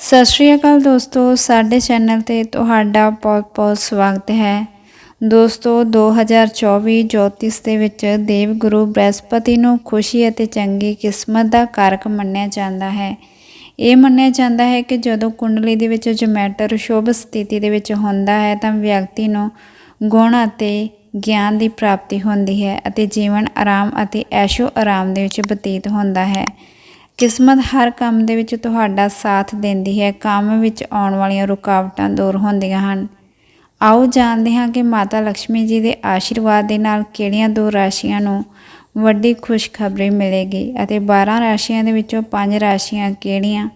ਸਤਿ ਸ਼੍ਰੀ ਅਕਾਲ ਦੋਸਤੋ, ਸਾਡੇ ਚੈਨਲ ਤੇ ਤੁਹਾਡਾ ਬਹੁਤ-ਬਹੁਤ ਸਵਾਗਤ ਹੈ। ਦੋਸਤੋ 2024 ਜੋਤਿਸ਼ ਦੇ ਵਿੱਚ ਦੇਵ ਗੁਰੂ ਬ੍ਰਹਸਪਤੀ ਨੂੰ ਖੁਸ਼ੀ ਅਤੇ ਚੰਗੀ ਕਿਸਮਤ ਦਾ ਕਾਰਕ ਮੰਨਿਆ ਜਾਂਦਾ ਹੈ। ਇਹ ਮੰਨਿਆ ਜਾਂਦਾ ਹੈ ਕਿ ਜਦੋਂ ਕੁੰਡਲੀ ਦੇ ਵਿੱਚ ਜਮੈਟਰ ਸ਼ੁਭ ਸਥਿਤੀ ਦੇ ਵਿੱਚ ਹੁੰਦਾ ਹੈ, ਤਾਂ ਵਿਅਕਤੀ ਨੂੰ ਗੁਣ ਅਤੇ ਗਿਆਨ ਦੀ ਪ੍ਰਾਪਤੀ ਹੁੰਦੀ ਹੈ ਅਤੇ ਜੀਵਨ ਆਰਾਮ ਅਤੇ ਐਸ਼ੋ ਆਰਾਮ ਦੇ ਵਿੱਚ ਬਤੀਤ ਹੁੰਦਾ ਹੈ। ਕਿਸਮਤ ਹਰ ਕੰਮ ਦੇ ਵਿੱਚ ਤੁਹਾਡਾ ਸਾਥ ਦਿੰਦੀ ਹੈ। ਕੰਮ ਵਿੱਚ ਆਉਣ ਵਾਲੀਆਂ ਰੁਕਾਵਟਾਂ ਦੂਰ ਹੁੰਦੀਆਂ ਹਨ। ਆਓ ਜਾਣਦੇ ਹਾਂ ਕਿ ਮਾਤਾ ਲక్ష్ਮੀ ਜੀ ਦੇ ਆਸ਼ੀਰਵਾਦ ਦੇ ਨਾਲ ਕਿਹੜੀਆਂ ਦੋ ਰਾਸ਼ੀਆਂ ਨੂੰ ਵੱਡੀ ਖੁਸ਼ਖਬਰੀ ਮਿਲੇਗੀ ਅਤੇ 12 ਰਾਸ਼ੀਆਂ ਦੇ ਵਿੱਚੋਂ ਪੰਜ ਰਾਸ਼ੀਆਂ ਕਿਹੜੀਆਂ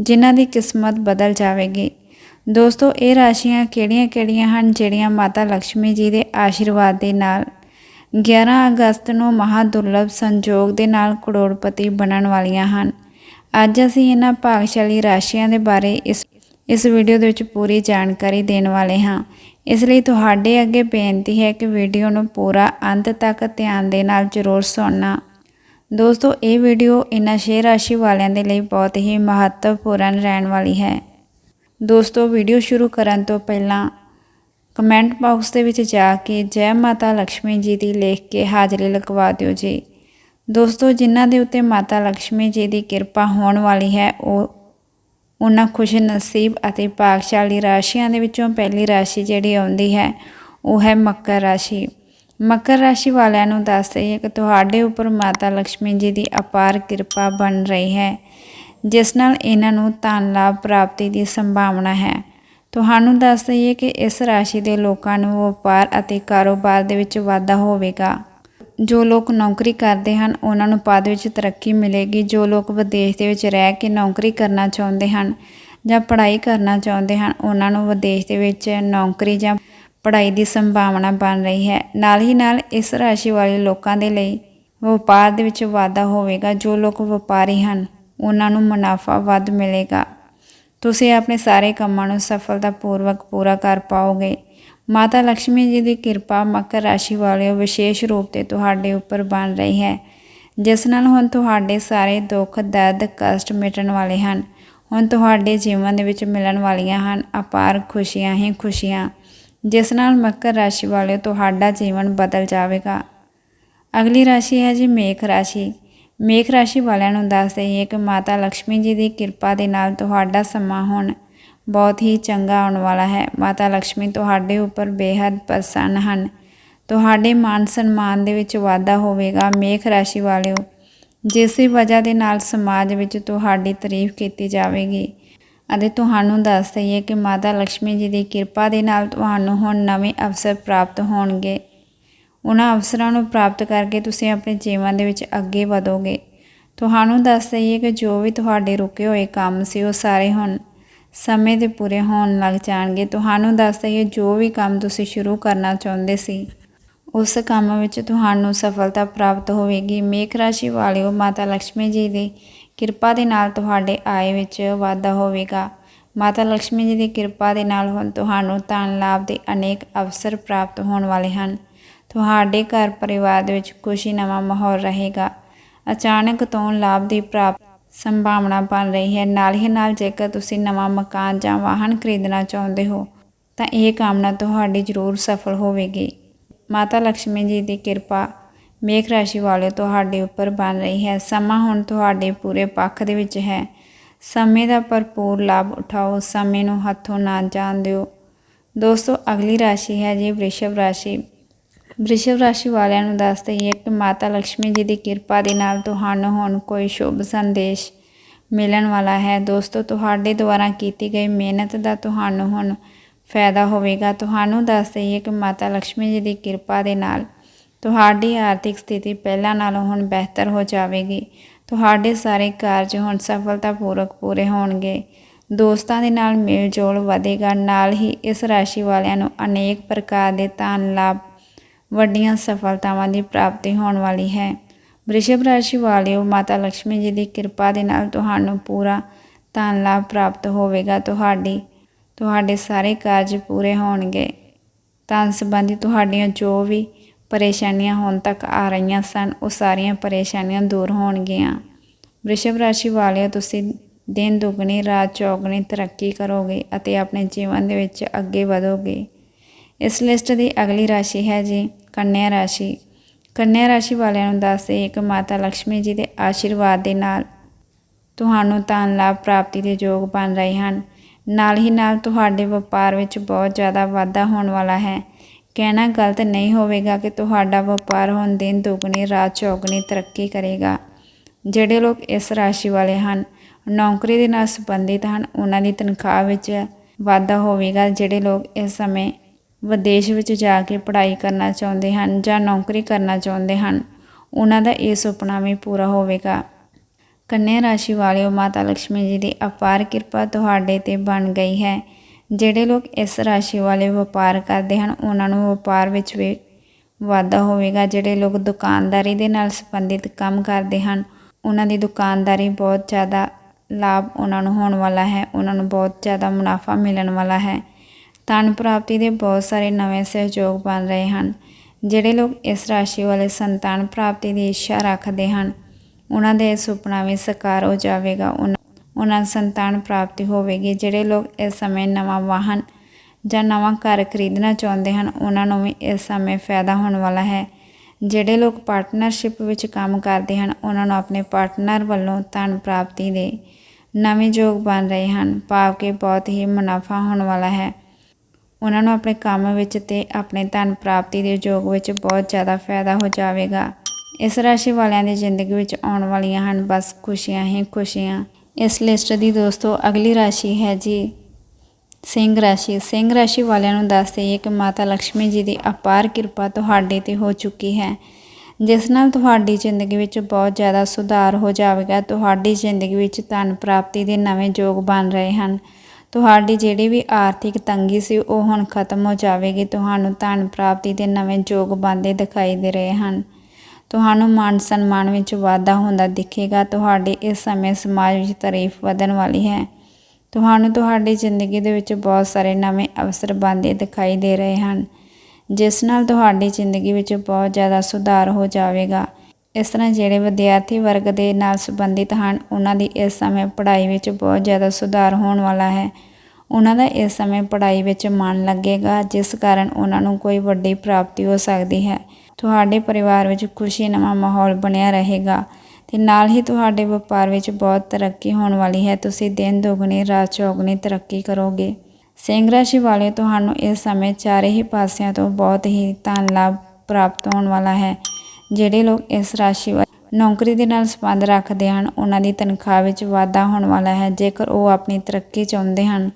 ਜਿਨ੍ਹਾਂ ਦੀ ਕਿਸਮਤ ਬਦਲ ਜਾਵੇਗੀ? ਦੋਸਤੋ, ਇਹ ਰਾਸ਼ੀਆਂ ਕਿਹੜੀਆਂ-ਕਿਹੜੀਆਂ ਹਨ ਜਿਹੜੀਆਂ ਮਾਤਾ ਲక్ష్ਮੀ ਜੀ ਦੇ ਆਸ਼ੀਰਵਾਦ ਦੇ ਨਾਲ 11 ਅਗਸਤ ਨੂੰ ਮਹਾ ਦੁਰਲਭ ਸੰਜੋਗ ਦੇ ਨਾਲ ਕਰੋੜਪਤੀ ਬਣਨ ਵਾਲੀਆਂ ਹਨ। ਅੱਜ ਅਸੀਂ ਇਹਨਾਂ ਭਾਗਸ਼ਾਲੀ ਰਾਸ਼ੀਆਂ ਦੇ ਬਾਰੇ ਇਸ ਇਸ ਵੀਡੀਓ ਦੇ ਵਿੱਚ ਪੂਰੀ ਜਾਣਕਾਰੀ ਦੇਣ ਵਾਲੇ ਹਾਂ। ਇਸ ਲਈ ਤੁਹਾਡੇ ਅੱਗੇ ਬੇਨਤੀ ਹੈ ਕਿ ਵੀਡੀਓ ਨੂੰ ਪੂਰਾ ਅੰਤ ਤੱਕ ਧਿਆਨ ਦੇ ਨਾਲ ਜ਼ਰੂਰ ਸੁਣਨਾ। ਦੋਸਤੋ, ਇਹ ਵੀਡੀਓ ਇਹਨਾਂ ਛੇ ਰਾਸ਼ੀ ਵਾਲਿਆਂ ਦੇ ਲਈ ਬਹੁਤ ਹੀ ਮਹੱਤਵਪੂਰਨ ਰਹਿਣ ਵਾਲੀ ਹੈ। ਦੋਸਤੋ, ਵੀਡੀਓ ਸ਼ੁਰੂ ਕਰਨ ਤੋਂ ਪਹਿਲਾਂ ਕਮੈਂਟ ਬਾਕਸ ਦੇ ਵਿੱਚ ਜਾ ਕੇ ਜੈ ਮਾਤਾ ਲక్ష్ਮੀ ਜੀ ਦੀ ਲਿਖ ਕੇ ਹਾਜ਼ਰੀ ਲਗਵਾ ਦਿਓ ਜੀ। ਦੋਸਤੋ, ਜਿਨ੍ਹਾਂ ਦੇ ਉੱਤੇ ਮਾਤਾ ਲక్ష్ਮੀ ਜੀ ਦੀ ਕਿਰਪਾ ਹੋਣ ਵਾਲੀ ਹੈ, ਉਹ ਉਹਨਾਂ ਖੁਸ਼ ਨਸੀਬ ਅਤੇ ਭਾਗਸ਼ਾਲੀ ਰਾਸ਼ੀਆਂ ਦੇ ਵਿੱਚੋਂ ਪਹਿਲੀ ਰਾਸ਼ੀ ਜਿਹੜੀ ਆਉਂਦੀ ਹੈ, ਉਹ ਹੈ ਮਕਰ ਰਾਸ਼ੀ। ਮਕਰ ਰਾਸ਼ੀ ਵਾਲਿਆਂ ਨੂੰ ਦੱਸ ਦਈਏ ਕਿ ਤੁਹਾਡੇ ਉੱਪਰ ਮਾਤਾ ਲక్ష్ਮੀ ਜੀ ਦੀ ਅਪਾਰ ਕਿਰਪਾ ਬਣ ਰਹੀ ਹੈ, ਜਿਸ ਨਾਲ ਇਹਨਾਂ ਨੂੰ ਧਨ ਲਾਭ ਪ੍ਰਾਪਤੀ ਦੀ ਸੰਭਾਵਨਾ ਹੈ। ਤੁਹਾਨੂੰ ਦੱਸ ਦਈਏ ਕਿ ਇਸ ਰਾਸ਼ੀ ਦੇ ਲੋਕਾਂ ਨੂੰ ਵਪਾਰ ਅਤੇ ਕਾਰੋਬਾਰ ਦੇ ਵਿੱਚ ਵਾਧਾ ਹੋਵੇਗਾ। ਜੋ ਲੋਕ ਨੌਕਰੀ ਕਰਦੇ ਹਨ, ਉਹਨਾਂ ਨੂੰ ਪਦ ਵਿੱਚ ਤਰੱਕੀ ਮਿਲੇਗੀ। ਜੋ ਲੋਕ ਵਿਦੇਸ਼ ਦੇ ਵਿੱਚ ਰਹਿ ਕੇ ਨੌਕਰੀ ਕਰਨਾ ਚਾਹੁੰਦੇ ਹਨ ਜਾਂ ਪੜ੍ਹਾਈ ਕਰਨਾ ਚਾਹੁੰਦੇ ਹਨ, ਉਹਨਾਂ ਨੂੰ ਵਿਦੇਸ਼ ਦੇ ਵਿੱਚ ਨੌਕਰੀ ਜਾਂ ਪੜ੍ਹਾਈ ਦੀ ਸੰਭਾਵਨਾ ਬਣ ਰਹੀ ਹੈ। ਨਾਲ ਹੀ ਨਾਲ ਇਸ ਰਾਸ਼ੀ ਵਾਲੇ ਲੋਕਾਂ ਦੇ ਲਈ ਵਪਾਰ ਦੇ ਵਿੱਚ ਵਾਧਾ ਹੋਵੇਗਾ। ਜੋ ਲੋਕ ਵਪਾਰੀ ਹਨ, ਉਹਨਾਂ ਨੂੰ ਮੁਨਾਫਾ ਵੱਧ ਮਿਲੇਗਾ। ਤੁਸੀਂ ਆਪਣੇ ਸਾਰੇ ਕੰਮਾਂ ਨੂੰ ਸਫਲਤਾਪੂਰਵਕ ਪੂਰਾ ਕਰ ਪਾਓਗੇ। ਮਾਤਾ ਲక్ష్ਮੀ ਜੀ ਦੀ ਕਿਰਪਾ ਮਕਰ ਰਾਸ਼ੀ ਵਾਲਿਓ ਵਿਸ਼ੇਸ਼ ਰੂਪ ਤੇ ਤੁਹਾਡੇ ਉੱਪਰ ਬਣ ਰਹੀ ਹੈ, ਜਿਸ ਨਾਲ ਹੁਣ ਤੁਹਾਡੇ ਸਾਰੇ ਦੁੱਖ, ਦਰਦ, ਕਸ਼ਟ ਮਿਟਣ ਵਾਲੇ ਹਨ। ਹੁਣ ਤੁਹਾਡੇ ਜੀਵਨ ਦੇ ਵਿੱਚ ਮਿਲਣ ਵਾਲੀਆਂ ਹਨ ਅਪਾਰ ਖੁਸ਼ੀਆਂ ਹੀ ਖੁਸ਼ੀਆਂ, ਜਿਸ ਨਾਲ ਮਕਰ ਰਾਸ਼ੀ ਵਾਲਿਓ ਤੁਹਾਡਾ ਜੀਵਨ ਬਦਲ ਜਾਵੇਗਾ। ਅਗਲੀ ਰਾਸ਼ੀ ਹੈ ਜੀ ਮੇਖ ਰਾਸ਼ੀ। ਮੇਖ ਰਾਸ਼ੀ ਵਾਲਿਆਂ ਨੂੰ ਦੱਸ ਦਈਏ ਕਿ ਮਾਤਾ ਲక్ష్ਮੀ ਜੀ ਦੀ ਕਿਰਪਾ ਦੇ ਨਾਲ ਤੁਹਾਡਾ ਸਮਾਂ ਹੁਣ ਬਹੁਤ ਹੀ ਚੰਗਾ ਆਉਣ ਵਾਲਾ ਹੈ। ਮਾਤਾ ਲక్ష్ਮੀ ਤੁਹਾਡੇ ਉੱਪਰ ਬੇहद ਪ੍ਰਸੰਨ ਹਨ। ਤੁਹਾਡੇ ਮਾਨ ਸਨਮਾਨ ਦੇ ਵਿੱਚ ਵਾਧਾ ਹੋਵੇਗਾ ਮੇਖ ਰਾਸ਼ੀ ਵਾਲਿਓ। ਜਿਸ ਦੀ ਵਜ੍ਹਾ ਦੇ ਨਾਲ ਸਮਾਜ ਵਿੱਚ ਤੁਹਾਡੀ ਤਾਰੀਫ ਕੀਤੀ ਜਾਵੇਗੀ। ਅਤੇ ਤੁਹਾਨੂੰ ਦੱਸ ਦਈਏ ਕਿ ਮਾਤਾ ਲక్ష్ਮੀ ਜੀ ਦੀ ਕਿਰਪਾ ਦੇ ਨਾਲ ਤੁਹਾਨੂੰ ਹੁਣ ਨਵੇਂ ਅਵਸਰ ਪ੍ਰਾਪਤ ਹੋਣਗੇ। ਉਹਨਾਂ ਅਵਸਰਾਂ ਨੂੰ ਪ੍ਰਾਪਤ ਕਰਕੇ ਤੁਸੀਂ ਆਪਣੇ ਜੀਵਨ ਦੇ ਵਿੱਚ ਅੱਗੇ ਵਧੋਗੇ। ਤੁਹਾਨੂੰ ਦੱਸ ਦਈਏ ਕਿ ਜੋ ਵੀ ਤੁਹਾਡੇ ਰੁਕੇ ਹੋਏ ਕੰਮ ਸੀ, ਉਹ ਸਾਰੇ ਹੁਣ ਸਮੇਂ ਦੇ ਪੂਰੇ ਹੋਣ ਲੱਗ ਜਾਣਗੇ। ਤੁਹਾਨੂੰ ਦੱਸ ਦਈਏ, ਜੋ ਵੀ ਕੰਮ ਤੁਸੀਂ ਸ਼ੁਰੂ ਕਰਨਾ ਚਾਹੁੰਦੇ ਸੀ, ਉਸ ਕੰਮ ਵਿੱਚ ਤੁਹਾਨੂੰ ਸਫਲਤਾ ਪ੍ਰਾਪਤ ਹੋਵੇਗੀ। ਮੇਖ ਰਾਸ਼ੀ ਵਾਲਿਓ, ਮਾਤਾ ਲక్ష్ਮੀ ਜੀ ਦੀ ਕਿਰਪਾ ਦੇ ਨਾਲ ਤੁਹਾਡੇ ਆਏ ਵਿੱਚ ਵਾਧਾ ਹੋਵੇਗਾ। ਮਾਤਾ ਲక్ష్ਮੀ ਜੀ ਦੀ ਕਿਰਪਾ ਦੇ ਨਾਲ ਹੁਣ ਤੁਹਾਨੂੰ ਧਨ ਲਾਭ ਦੇ ਅਨੇਕ ਅਵਸਰ ਪ੍ਰਾਪਤ ਹੋਣ ਵਾਲੇ ਹਨ। ਤੁਹਾਡੇ ਘਰ ਪਰਿਵਾਰ ਦੇ ਵਿੱਚ ਖੁਸ਼ੀ ਨਵਾਂ ਮਾਹੌਲ ਰਹੇਗਾ। ਅਚਾਨਕ ਤੋਂ ਲਾਭ ਦੀ ਪ੍ਰਾਪਤ ਸੰਭਾਵਨਾ ਬਣ ਰਹੀ ਹੈ। ਨਾਲ ਹੀ ਨਾਲ ਜੇਕਰ ਤੁਸੀਂ ਨਵਾਂ ਮਕਾਨ ਜਾਂ ਵਾਹਨ ਖਰੀਦਣਾ ਚਾਹੁੰਦੇ ਹੋ, ਤਾਂ ਇਹ ਕਾਮਨਾ ਤੁਹਾਡੀ ਜ਼ਰੂਰ ਸਫਲ ਹੋਵੇਗੀ। ਮਾਤਾ ਲక్ష్ਮੀ ਜੀ ਦੀ ਕਿਰਪਾ ਮੇਖ ਰਾਸ਼ੀ ਵਾਲੇ ਤੁਹਾਡੇ ਉੱਪਰ ਬਣ ਰਹੀ ਹੈ। ਸਮਾਂ ਹੁਣ ਤੁਹਾਡੇ ਪੂਰੇ ਪੱਖ ਦੇ ਵਿੱਚ ਹੈ। ਸਮੇਂ ਦਾ ਭਰਪੂਰ ਲਾਭ ਉਠਾਓ। ਸਮੇਂ ਨੂੰ ਹੱਥੋਂ ਨਾ ਜਾਣ ਦਿਓ। ਦੋਸਤੋ, ਅਗਲੀ ਰਾਸ਼ੀ ਹੈ ਜੀ, ਵ੍ਰਿਸ਼ਭ ਰਾਸ਼ੀ। ਵ੍ਰਿਸ਼ਭ ਰਾਸ਼ੀ ਵਾਲਿਆਂ ਨੂੰ ਦੱਸ ਦਈਏ ਕਿ ਮਾਤਾ ਲక్ష్ਮੀ ਜੀ ਦੀ ਕਿਰਪਾ ਦੇ ਨਾਲ ਤੁਹਾਨੂੰ ਹੁਣ ਕੋਈ ਸ਼ੁਭ ਸੰਦੇਸ਼ ਮਿਲਣ ਵਾਲਾ ਹੈ। ਦੋਸਤੋ, ਤੁਹਾਡੇ ਦੁਆਰਾ ਕੀਤੀ ਗਈ ਮਿਹਨਤ ਦਾ ਤੁਹਾਨੂੰ ਹੁਣ ਫਾਇਦਾ ਹੋਵੇਗਾ। ਤੁਹਾਨੂੰ ਦੱਸ ਦਈਏ ਕਿ ਮਾਤਾ ਲక్ష్ਮੀ ਜੀ ਦੀ ਕਿਰਪਾ ਦੇ ਨਾਲ ਤੁਹਾਡੀ ਆਰਥਿਕ ਸਥਿਤੀ ਪਹਿਲਾਂ ਨਾਲੋਂ ਹੁਣ ਬਿਹਤਰ ਹੋ ਜਾਵੇਗੀ। ਤੁਹਾਡੇ ਸਾਰੇ ਕਾਰਜ ਹੁਣ ਸਫਲਤਾ ਸਫਲਤਾਪੂਰਵਕ ਪੂਰੇ ਹੋਣਗੇ। ਦੋਸਤਾਂ ਦੇ ਨਾਲ ਮੇਲ ਜੋਲ ਵਧੇਗਾ। ਨਾਲ ਹੀ ਇਸ ਰਾਸ਼ੀ ਵਾਲਿਆਂ ਨੂੰ ਅਨੇਕ ਪ੍ਰਕਾਰ ਦੇ ਧਨ, ਲਾਭ ਵੱਡੀਆਂ ਸਫਲਤਾਵਾਂ ਦੀ ਪ੍ਰਾਪਤੀ ਹੋਣ ਵਾਲੀ ਹੈ। ਵ੍ਰਿਸ਼ਭ ਰਾਸ਼ੀ ਵਾਲਿਓ, ਮਾਤਾ ਲక్ష్ਮੀ ਜੀ ਦੀ ਕਿਰਪਾ ਦੇ ਨਾਲ ਤੁਹਾਨੂੰ ਪੂਰਾ ਧਨ ਲਾਭ ਪ੍ਰਾਪਤ ਹੋਵੇਗਾ। ਤੁਹਾਡੀ, ਤੁਹਾਡੇ ਸਾਰੇ ਕਾਰਜ ਪੂਰੇ ਹੋਣਗੇ। ਧਨ ਸੰਬੰਧੀ ਤੁਹਾਡੀਆਂ ਜੋ ਵੀ ਪਰੇਸ਼ਾਨੀਆਂ ਹੁਣ ਤੱਕ ਆ ਰਹੀਆਂ ਸਨ, ਉਹ ਸਾਰੀਆਂ ਪਰੇਸ਼ਾਨੀਆਂ ਦੂਰ ਹੋਣਗੀਆਂ। ਵ੍ਰਿਸ਼ਭ ਰਾਸ਼ੀ ਵਾਲਿਓ, ਤੁਸੀਂ ਦਿਨ ਦੁੱਗਣੀ, ਰਾਤ ਚੌਗਣੀ ਤਰੱਕੀ ਕਰੋਗੇ ਅਤੇ ਆਪਣੇ ਜੀਵਨ ਦੇ ਵਿੱਚ ਅੱਗੇ ਵਧੋਗੇ। ਇਸ ਲਿਸਟ ਦੀ ਅਗਲੀ ਰਾਸ਼ੀ ਹੈ ਜੀ ਕੰਨਿਆ ਰਾਸ਼ੀ। ਕੰਨਿਆ ਰਾਸ਼ੀ ਵਾਲਿਆਂ ਨੂੰ ਦੱਸਦੇ ਇੱਕ ਮਾਤਾ ਲక్ష్ਮੀ ਜੀ ਦੇ ਆਸ਼ੀਰਵਾਦ ਦੇ ਨਾਲ ਤੁਹਾਨੂੰ ਧਨ ਲਾਭ ਪ੍ਰਾਪਤੀ ਦੇ ਯੋਗ ਬਣ ਰਹੇ ਹਨ। ਨਾਲ ਹੀ ਨਾਲ ਤੁਹਾਡੇ ਵਪਾਰ ਵਿੱਚ ਬਹੁਤ ਜ਼ਿਆਦਾ ਵਾਧਾ ਹੋਣ ਵਾਲਾ ਹੈ। ਕਹਿਣਾ ਗਲਤ ਨਹੀਂ ਹੋਵੇਗਾ ਕਿ ਤੁਹਾਡਾ ਵਪਾਰ ਹੁਣ ਦਿਨ ਦੁੱਗਣੀ, ਰਾਤ ਚੌਗਣੀ ਤਰੱਕੀ ਕਰੇਗਾ। ਜਿਹੜੇ ਲੋਕ ਇਸ ਰਾਸ਼ੀ ਵਾਲੇ ਹਨ, ਨੌਕਰੀ ਦੇ ਨਾਲ ਸੰਬੰਧਿਤ ਹਨ, ਉਹਨਾਂ ਦੀ ਤਨਖਾਹ ਵਿੱਚ ਵਾਧਾ ਹੋਵੇਗਾ। ਜਿਹੜੇ ਲੋਕ ਇਸ ਸਮੇਂ ਵਿਦੇਸ਼ ਵਿੱਚ ਜਾ ਕੇ ਪੜ੍ਹਾਈ ਕਰਨਾ ਚਾਹੁੰਦੇ ਹਨ ਜਾਂ ਨੌਕਰੀ ਕਰਨਾ ਚਾਹੁੰਦੇ ਹਨ, ਉਹਨਾਂ ਦਾ ਇਹ ਸੁਪਨਾ ਵੀ ਪੂਰਾ ਹੋਵੇਗਾ। ਕੰਨਿਆ ਰਾਸ਼ੀ ਵਾਲਿਓ, ਮਾਤਾ ਲక్ష్ਮੀ ਜੀ ਦੀ ਅਪਾਰ ਕਿਰਪਾ ਤੁਹਾਡੇ ਤੇ ਬਣ ਗਈ ਹੈ। ਜਿਹੜੇ ਲੋਕ ਇਸ ਰਾਸ਼ੀ ਵਾਲੇ ਵਪਾਰ ਕਰਦੇ ਹਨ, ਉਹਨਾਂ ਨੂੰ ਵਪਾਰ ਵਿੱਚ ਵੀ ਵਾਧਾ ਹੋਵੇਗਾ। ਜਿਹੜੇ ਲੋਕ ਦੁਕਾਨਦਾਰੀ ਦੇ ਨਾਲ ਸੰਬੰਧਿਤ ਕੰਮ ਕਰਦੇ ਹਨ, ਉਹਨਾਂ ਦੀ ਦੁਕਾਨਦਾਰੀ ਬਹੁਤ ਜ਼ਿਆਦਾ ਲਾਭ ਉਹਨਾਂ ਨੂੰ ਹੋਣ ਵਾਲਾ ਹੈ, ਉਹਨਾਂ ਨੂੰ ਬਹੁਤ ਜ਼ਿਆਦਾ ਮੁਨਾਫਾ ਮਿਲਣ ਵਾਲਾ ਹੈ। ਧਨ ਪ੍ਰਾਪਤੀ ਦੇ ਬਹੁਤ ਸਾਰੇ ਨਵੇਂ ਸਹਿਯੋਗ ਬਣ ਰਹੇ ਹਨ, ਜਿਹੜੇ ਲੋਕ ਇਸ ਰਾਸ਼ੀ ਵਾਲੇ ਸੰਤਾਨ ਪ੍ਰਾਪਤੀ ਦੀ ਇੱਛਾ ਰੱਖਦੇ ਹਨ। ਉਹਨਾਂ ਦੇ ਸੁਪਨਾ ਵੀ ਸਾਕਾਰ ਹੋ ਜਾਵੇਗਾ। ਉਨ- ਉਹਨਾਂ ਸੰਤਾਨ ਪ੍ਰਾਪਤੀ ਹੋਵੇਗੀ, ਜਿਹੜੇ ਲੋਕ ਇਸ ਸਮੇਂ ਨਵਾਂ ਵਾਹਨ ਜਾਂ ਨਵਾਂ ਘਰ ਖਰੀਦਣਾ ਚਾਹੁੰਦੇ ਹਨ, ਉਹਨਾਂ ਨੂੰ ਵੀ ਇਸ ਸਮੇਂ ਫਾਇਦਾ ਹੋਣ ਵਾਲਾ ਹੈ। ਜਿਹੜੇ ਲੋਕ ਪਾਰਟਨਰਸ਼ਿਪ ਵਿੱਚ ਕੰਮ ਕਰਦੇ ਹਨ, ਉਹਨਾਂ ਨੂੰ ਆਪਣੇ ਪਾਰਟਨਰ ਵੱਲੋਂ ਧਨ ਪ੍ਰਾਪਤੀ ਦੇ ਨਵੇਂ ਯੋਗ ਬਣ ਰਹੇ ਹਨ। ਭਾਵ ਕਿ ਬਹੁਤ ਹੀ ਮੁਨਾਫਾ ਹੋਣ ਵਾਲਾ ਹੈ। ਉਹਨਾਂ ਨੂੰ ਆਪਣੇ ਕੰਮ ਵਿੱਚ ਤੇ ਆਪਣੇ ਧਨ ਪ੍ਰਾਪਤੀ ਦੇ ਯੋਗ ਵਿੱਚ ਬਹੁਤ ਜ਼ਿਆਦਾ ਫਾਇਦਾ ਹੋ ਜਾਵੇਗਾ। ਇਸ ਰਾਸ਼ੀ ਵਾਲਿਆਂ ਦੀ ਜ਼ਿੰਦਗੀ ਵਿੱਚ ਆਉਣ ਵਾਲੀਆਂ ਹਨ। ਬਸ ਖੁਸ਼ੀਆਂ ਹੀ ਖੁਸ਼ੀਆਂ। ਇਸ ਲਿਸਟ ਦੀ ਦੋਸਤੋ, ਅਗਲੀ ਰਾਸ਼ੀ ਹੈ ਜੀ ਸਿੰਘ ਰਾਸ਼ੀ। ਸਿੰਘ ਰਾਸ਼ੀ ਵਾਲਿਆਂ ਨੂੰ ਦੱਸ ਦੇਈਏ ਕਿ ਮਾਤਾ ਲక్ష్ਮੀ ਜੀ ਦੀ ਅਪਾਰ ਕਿਰਪਾ ਤੁਹਾਡੇ ਤੇ ਹੋ ਚੁੱਕੀ ਹੈ। ਜਿਸ ਨਾਲ ਤੁਹਾਡੀ ਜ਼ਿੰਦਗੀ ਵਿੱਚ ਬਹੁਤ ਜ਼ਿਆਦਾ ਸੁਧਾਰ ਹੋ ਜਾਵੇਗਾ। ਤੁਹਾਡੀ ਜ਼ਿੰਦਗੀ ਵਿੱਚ ਧਨ ਪ੍ਰਾਪਤੀ ਦੇ ਨਵੇਂ ਯੋਗ ਬਣ ਰਹੇ ਹਨ। ਤੁਹਾਡੀ ਜਿਹੜੀ ਵੀ ਆਰਥਿਕ ਤੰਗੀ ਸੀ, ਉਹ ਹੁਣ ਖਤਮ ਹੋ ਜਾਵੇਗੀ। ਤੁਹਾਨੂੰ ਧਨ ਪ੍ਰਾਪਤੀ ਦੇ ਨਵੇਂ ਯੋਗ ਬਣਦੇ ਦਿਖਾਈ ਦੇ ਰਹੇ ਹਨ। ਤੁਹਾਨੂੰ ਮਾਨ ਸਨਮਾਨ ਵਿੱਚ ਵਾਧਾ ਹੁੰਦਾ ਦਿਖੇਗਾ। ਤੁਹਾਡੇ ਇਸ ਸਮੇਂ ਸਮਾਜ ਵਿੱਚ ਤਾਰੀਫ ਵਧਣ ਵਾਲੀ ਹੈ। ਤੁਹਾਨੂੰ ਤੁਹਾਡੀ ਜ਼ਿੰਦਗੀ ਦੇ ਵਿੱਚ ਬਹੁਤ ਸਾਰੇ ਨਵੇਂ ਅਵਸਰ ਬਣਦੇ ਦਿਖਾਈ ਦੇ ਰਹੇ ਹਨ, ਜਿਸ ਨਾਲ ਤੁਹਾਡੀ ਜ਼ਿੰਦਗੀ ਵਿੱਚ ਬਹੁਤ ਜ਼ਿਆਦਾ ਸੁਧਾਰ ਹੋ ਜਾਵੇਗਾ। ਇਸ ਤਰ੍ਹਾਂ ਜਿਹੜੇ ਵਿਦਿਆਰਥੀ ਵਰਗ ਦੇ ਨਾਲ ਸੰਬੰਧਿਤ ਹਨ, ਉਹਨਾਂ ਦੀ ਇਸ ਸਮੇਂ ਪੜ੍ਹਾਈ ਵਿੱਚ ਬਹੁਤ ਜ਼ਿਆਦਾ ਸੁਧਾਰ ਹੋਣ ਵਾਲਾ ਹੈ। ਉਹਨਾਂ ਦਾ ਇਸ ਸਮੇਂ ਪੜ੍ਹਾਈ ਵਿੱਚ ਮਨ ਲੱਗੇਗਾ, ਜਿਸ ਕਾਰਨ ਉਹਨਾਂ ਨੂੰ ਕੋਈ ਵੱਡੀ ਪ੍ਰਾਪਤੀ ਹੋ ਸਕਦੀ ਹੈ। ਤੁਹਾਡੇ ਪਰਿਵਾਰ ਵਿੱਚ ਖੁਸ਼ੀ ਨਵਾਂ ਮਾਹੌਲ ਬਣਿਆ ਰਹੇਗਾ ਤੇ ਨਾਲ ਹੀ ਤੁਹਾਡੇ ਵਪਾਰ ਵਿੱਚ ਬਹੁਤ ਤਰੱਕੀ ਹੋਣ ਵਾਲੀ ਹੈ। ਤੁਸੀਂ ਦਿਨ ਦੁਗਣੀ, ਰਾਤ ਚੌਗਣੀ ਤਰੱਕੀ ਕਰੋਗੇ। ਸਿੰਘ ਰਾਸ਼ੀ ਵਾਲੇ ਤੁਹਾਨੂੰ ਇਸ ਸਮੇਂ ਚਾਰੇ ਹੀ ਪਾਸਿਆਂ ਤੋਂ ਬਹੁਤ ਹੀ ਧਨ ਲਾਭ ਪ੍ਰਾਪਤ ਹੋਣ ਵਾਲਾ ਹੈ। ਜਿਹੜੇ ਲੋਕ ਇਸ ਰਾਸ਼ੀ ਵਾਲੇ ਨੌਕਰੀ ਦੇ ਨਾਲ ਸੰਬੰਧ ਰੱਖਦੇ ਹਨ, ਉਹਨਾਂ ਦੀ ਤਨਖਾਹ ਵਿੱਚ ਵਾਧਾ ਹੋਣ ਵਾਲਾ ਹੈ। ਜੇਕਰ ਉਹ ਆਪਣੀ ਤਰੱਕੀ ਚਾਹੁੰਦੇ ਹਨ,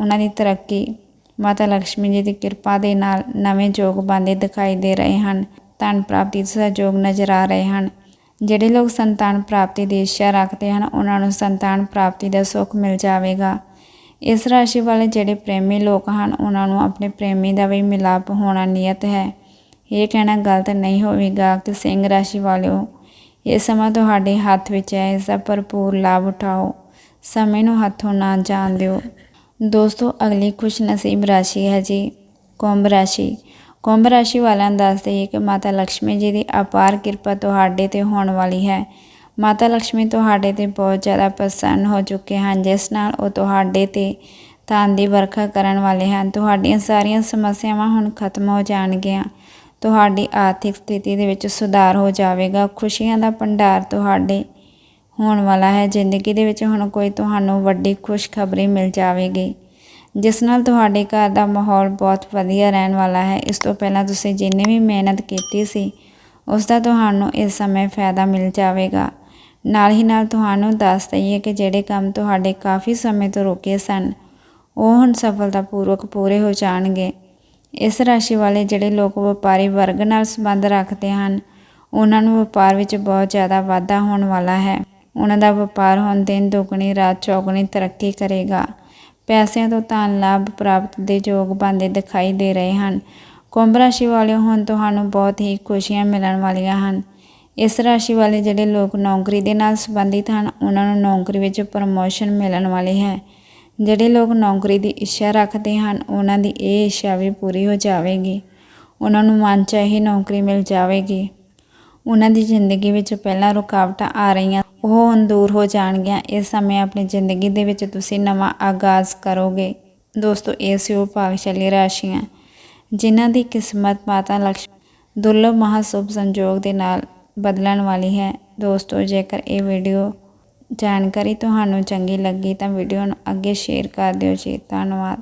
ਉਹਨਾਂ ਦੀ ਤਰੱਕੀ ਮਾਤਾ ਲక్ష్ਮੀ ਜੀ ਦੀ ਕਿਰਪਾ ਦੇ ਨਾਲ ਨਵੇਂ ਯੋਗ ਬਣਦੇ ਦਿਖਾਈ ਦੇ ਰਹੇ ਹਨ। ਧਨ ਪ੍ਰਾਪਤੀ ਦੇ ਸਹਿਯੋਗ ਨਜ਼ਰ ਆ ਰਹੇ ਹਨ। ਜਿਹੜੇ ਲੋਕ ਸੰਤਾਨ ਪ੍ਰਾਪਤੀ ਦੀ ਇੱਛਾ ਰੱਖਦੇ ਹਨ, ਉਹਨਾਂ ਨੂੰ ਸੰਤਾਨ ਪ੍ਰਾਪਤੀ ਦਾ ਸੁੱਖ ਮਿਲ ਜਾਵੇਗਾ। ਇਸ ਰਾਸ਼ੀ ਵਾਲੇ ਜਿਹੜੇ ਪ੍ਰੇਮੀ ਲੋਕ ਹਨ, ਉਹਨਾਂ ਨੂੰ ਆਪਣੇ ਪ੍ਰੇਮੀ ਦਾ ਵੀ ਮਿਲਾਪ ਹੋਣਾ ਨਿਯਤ ਹੈ। ਇਹ ਕਹਿਣਾ ਗਲਤ ਨਹੀਂ ਹੋਵੇਗਾ ਕਿ ਸਿੰਘ ਰਾਸ਼ੀ ਵਾਲਿਓ, ਇਹ ਸਮਾਂ ਤੁਹਾਡੇ ਹੱਥ ਵਿੱਚ ਹੈ, ਇਸ ਦਾ ਭਰਪੂਰ ਲਾਭ ਉਠਾਓ। ਸਮੇਂ ਨੂੰ ਹੱਥੋਂ ਨਾ ਜਾਣ ਦਿਓ। ਦੋਸਤੋ, ਅਗਲੀ ਖੁਸ਼ ਨਸੀਬ ਰਾਸ਼ੀ ਹੈ ਜੀ, ਕੁੰਭ ਰਾਸ਼ੀ। ਕੁੰਭ ਰਾਸ਼ੀ ਵਾਲਿਆਂ ਦੱਸਦੇ ਹੈ ਕਿ ਮਾਤਾ ਲక్ష్ਮੀ ਜੀ ਦੀ ਅਪਾਰ ਕਿਰਪਾ ਤੁਹਾਡੇ ਤੇ ਹੋਣ ਵਾਲੀ ਹੈ। ਮਾਤਾ ਲక్ష్ਮੀ ਤੁਹਾਡੇ ਤੇ ਬਹੁਤ ਜ਼ਿਆਦਾ ਪ੍ਰਸੰਨ ਹੋ ਚੁੱਕੇ ਹਨ, ਜਿਸ ਨਾਲ ਉਹ ਤੁਹਾਡੇ ਤੇ ਧਨ ਦੀ ਵਰਖਾ ਕਰਨ ਵਾਲੇ ਹਨ। ਤੁਹਾਡੀਆਂ ਸਾਰੀਆਂ ਸਮੱਸਿਆਵਾਂ ਹੁਣ ਖਤਮ ਹੋ ਜਾਣਗੀਆਂ। ਤੁਹਾਡੀ ਆਰਥਿਕ ਸਥਿਤੀ ਦੇ ਵਿੱਚ ਸੁਧਾਰ ਹੋ ਜਾਵੇਗਾ। ਖੁਸ਼ੀਆਂ ਦਾ ਭੰਡਾਰ ਤੁਹਾਡੇ ਹੋਣ ਵਾਲਾ ਹੈ। ਜ਼ਿੰਦਗੀ ਦੇ ਵਿੱਚ ਹੁਣ ਕੋਈ ਤੁਹਾਨੂੰ ਵੱਡੀ ਖੁਸ਼ਖਬਰੀ ਮਿਲ ਜਾਵੇਗੀ, ਜਿਸ ਨਾਲ ਤੁਹਾਡੇ ਘਰ ਦਾ ਮਾਹੌਲ ਬਹੁਤ ਵਧੀਆ ਰਹਿਣ ਵਾਲਾ ਹੈ। ਇਸ ਤੋਂ ਪਹਿਲਾਂ ਤੁਸੀਂ ਜਿੰਨੀ ਵੀ ਮਿਹਨਤ ਕੀਤੀ ਸੀ, ਉਸ ਦਾ ਤੁਹਾਨੂੰ ਇਸ ਸਮੇਂ ਫਾਇਦਾ ਮਿਲ ਜਾਵੇਗਾ। ਨਾਲ ਹੀ ਨਾਲ ਤੁਹਾਨੂੰ ਦੱਸ ਦਈਏ ਕਿ ਜਿਹੜੇ ਕੰਮ ਤੁਹਾਡੇ ਕਾਫੀ ਸਮੇਂ ਤੋਂ ਰੁਕੇ ਸਨ, ਉਹ ਹੁਣ ਸਫਲਤਾਪੂਰਵਕ ਪੂਰੇ ਹੋ ਜਾਣਗੇ। ਇਸ ਰਾਸ਼ੀ ਵਾਲੇ ਜਿਹੜੇ ਲੋਕ ਵਪਾਰੀ ਵਰਗ ਨਾਲ ਸੰਬੰਧ ਰੱਖਦੇ ਹਨ, ਉਹਨਾਂ ਨੂੰ ਵਪਾਰ ਵਿੱਚ ਬਹੁਤ ਜ਼ਿਆਦਾ ਵਾਧਾ ਹੋਣ ਵਾਲਾ ਹੈ। ਉਹਨਾਂ ਦਾ ਵਪਾਰ ਹੁਣ ਦਿਨ, ਦੁੱਗਣੀ, ਰਾਤ, ਚੌਗਣੀ ਤਰੱਕੀ ਕਰੇਗਾ। ਪੈਸਿਆਂ ਤੋਂ ਧਨ ਲਾਭ ਪ੍ਰਾਪਤ ਦੇ ਯੋਗ ਬਣਦੇ ਦਿਖਾਈ ਦੇ ਰਹੇ ਹਨ। ਕੁੰਭ ਰਾਸ਼ੀ ਵਾਲੇ ਹੁਣ ਤੁਹਾਨੂੰ ਬਹੁਤ ਹੀ ਖੁਸ਼ੀਆਂ ਮਿਲਣ ਵਾਲੀਆਂ ਹਨ। ਇਸ ਰਾਸ਼ੀ ਵਾਲੇ ਜਿਹੜੇ ਲੋਕ ਨੌਕਰੀ ਦੇ ਨਾਲ ਸੰਬੰਧਿਤ ਹਨ, ਉਹਨਾਂ ਨੂੰ ਨੌਕਰੀ ਵਿੱਚ ਪ੍ਰਮੋਸ਼ਨ ਮਿਲਣ ਵਾਲੀ ਹੈ। ਜਿਹੜੇ ਲੋਕ ਨੌਕਰੀ ਦੀ ਇੱਛਾ ਰੱਖਦੇ ਹਨ, ਉਹਨਾਂ ਦੀ ਇਹ ਇੱਛਾ ਵੀ ਪੂਰੀ ਹੋ ਜਾਵੇਗੀ। ਉਹਨਾਂ ਨੂੰ ਮਨ ਮਨਚਾਹੀ ਨੌਕਰੀ ਮਿਲ ਜਾਵੇਗੀ। ਉਹਨਾਂ ਦੀ ਜ਼ਿੰਦਗੀ ਵਿੱਚ ਪਹਿਲਾਂ ਰੁਕਾਵਟਾਂ ਆ ਰਹੀਆਂ, ਉਹ ਹੁਣ ਦੂਰ ਹੋ ਜਾਣਗੀਆਂ। ਇਸ ਸਮੇਂ ਆਪਣੀ ਜ਼ਿੰਦਗੀ ਦੇ ਵਿੱਚ ਤੁਸੀਂ ਨਵਾਂ ਆਗਾਜ਼ ਕਰੋਗੇ। ਦੋਸਤੋ, ਇਹ ਸੀ ਉਹ ਭਾਗਸ਼ਾਲੀ ਰਾਸ਼ੀਆਂ, ਜਿਨ੍ਹਾਂ ਦੀ ਕਿਸਮਤ ਮਾਤਾ ਲਕਸ਼ਮੀ ਦੁਰਲਭ ਮਹਾਸੁਭ ਸੰਜੋਗ ਦੇ ਨਾਲ ਬਦਲਣ ਵਾਲੀ ਹੈ। ਦੋਸਤੋ, ਜੇਕਰ ਇਹ ਵੀਡੀਓ ਜਾਣਕਾਰੀ ਤੁਹਾਨੂੰ ਚੰਗੀ ਲੱਗੀ ਤਾਂ ਵੀਡੀਓ ਨੂੰ ਅੱਗੇ ਸ਼ੇਅਰ ਕਰ ਦਿਓ ਜੀ। ਧੰਨਵਾਦ।